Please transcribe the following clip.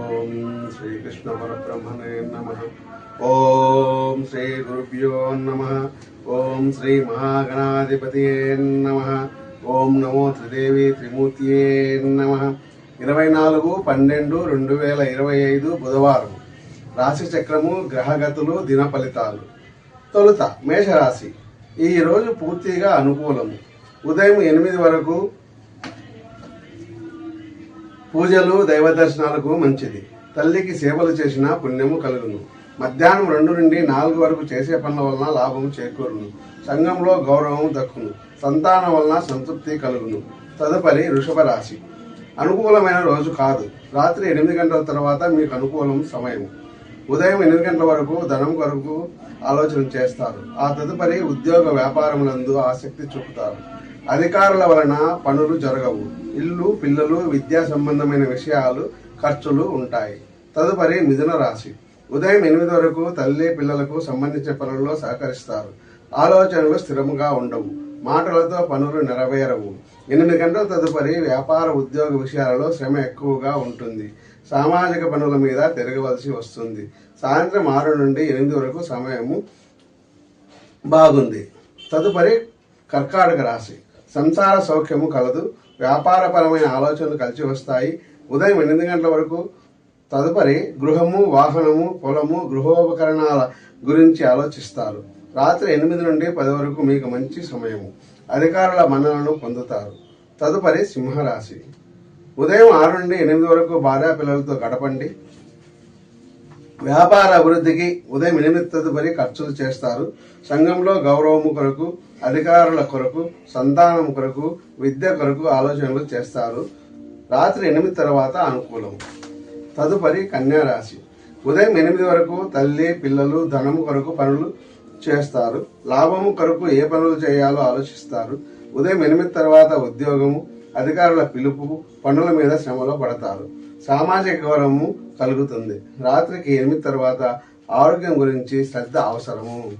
ఓం శ్రీకృష్ణ పరబ్రహ్మణే నమ ఓం శ్రీ గురుభ్యో నమ. ఓం శ్రీ మహాగణాధిపతి నమ. ఓం నమో త్రిదేవి త్రిమూర్తియే నమ. ఇరవై నాలుగు పన్నెండు రెండు వేల ఇరవై ఐదు బుధవారం. రాశి చక్రము గ్రహగతులు దిన ఫలితాలు. తొలుత మేషరాశి. ఈ రోజు పూర్తిగా అనుకూలము. ఉదయం ఎనిమిది వరకు పూజలు దైవ దర్శనాలకు మంచిది. తల్లికి సేవలు చేసిన పుణ్యము కలుగును. మధ్యాహ్నం రెండు నుండి నాలుగు వరకు చేసే పనుల వలన లాభం చేకూరును. సంఘంలో గౌరవం దక్కును. సంతానం వలన సంతృప్తి కలుగును. తదుపరి వృషభ రాశి. అనుకూలమైన రోజు కాదు. రాత్రి ఎనిమిది గంటల తర్వాత మీకు అనుకూలం సమయం ఉదయం ఎనిమిది గంటల వరకు ధనం కొరకు ఆలోచన చేస్తారు. ఆ తదుపరి ఉద్యోగ వ్యాపారములందు ఆసక్తి చూపుతారు. అధికారుల వలన పనులు జరగవు. ఇల్లు పిల్లలు విద్యా సంబంధమైన విషయాలు ఖర్చులు ఉంటాయి. తదుపరి మిథున రాశి. ఉదయం ఎనిమిది వరకు తల్లి పిల్లలకు సంబంధించిన పనుల్లో సహకరిస్తారు. ఆలోచనలు స్థిరముగా ఉండవు. మాటలతో పనులు నెరవేరవు. ఎనిమిది గంటల తదుపరి వ్యాపార ఉద్యోగ విషయాలలో శ్రమ ఎక్కువగా ఉంటుంది. సామాజిక పనుల మీద తిరగవలసి వస్తుంది. సాయంత్రం ఆరు నుండి ఎనిమిది వరకు సమయము బాగుంది. తదుపరి కర్కాటక రాశి. సంసార సౌఖ్యము కలదు. వ్యాపారపరమైన ఆలోచనలు కలిసి వస్తాయి. ఉదయం ఎనిమిది గంటల వరకు తదుపరి గృహము వాహనము పొలము గృహోపకరణాల గురించి ఆలోచిస్తారు. రాత్రి ఎనిమిది నుండి పది వరకు మీకు మంచి సమయము. అధికారుల మన్ననను పొందుతారు. తదుపరి సింహరాశి. ఉదయం ఆరు నుండి ఎనిమిది వరకు భార్యా పిల్లలతో గడపండి. వ్యాపార అభివృద్ధికి ఉదయం ఎనిమిది తదుపరి ఖర్చులు చేస్తారు. సంఘంలో గౌరవము కొరకు అధికారుల కొరకు సంతానం కొరకు విద్య కొరకు ఆలోచనలు చేస్తారు. రాత్రి ఎనిమిది తర్వాత అనుకూలం తదుపరి కన్యారాశి. ఉదయం ఎనిమిది వరకు తల్లి పిల్లలు ధనము కొరకు పనులు చేస్తారు. లాభము కొరకు ఏ పనులు చేయాలో ఆలోచిస్తారు. ఉదయం ఎనిమిది తర్వాత ఉద్యోగము. అధికారుల పిలుపు పనుల మీద శ్రమలో పడతారు. సామాజిక గౌరవము కలుగుతుంది. రాత్రికి ఎనిమిది తర్వాత ఆరోగ్యం గురించి శ్రద్ధ అవసరము.